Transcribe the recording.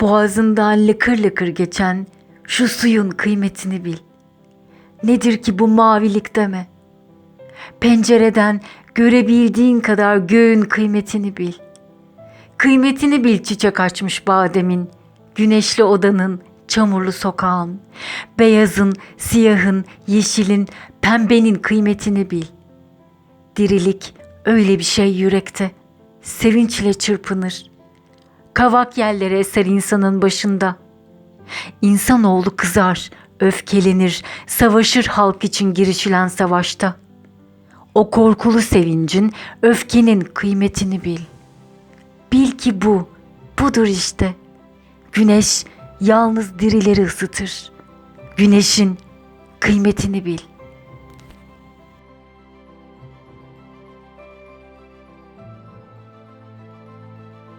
Boğazından lıkır lıkır geçen şu suyun kıymetini bil. Nedir ki bu mavilik deme. Pencereden görebildiğin kadar göğün kıymetini bil. Kıymetini bil çiçek açmış bademin, güneşli odanın, çamurlu sokağın, beyazın, siyahın, yeşilin, pembenin kıymetini bil. Dirilik öyle bir şey yürekte, sevinçle çırpınır. Kavak yerlere eser insanın başında. İnsanoğlu kızar, öfkelenir, savaşır halk için girişilen savaşta. O korkulu sevincin, öfkenin kıymetini bil. Bil ki bu, budur işte. Güneş yalnız dirileri ısıtır. Güneşin kıymetini bil.''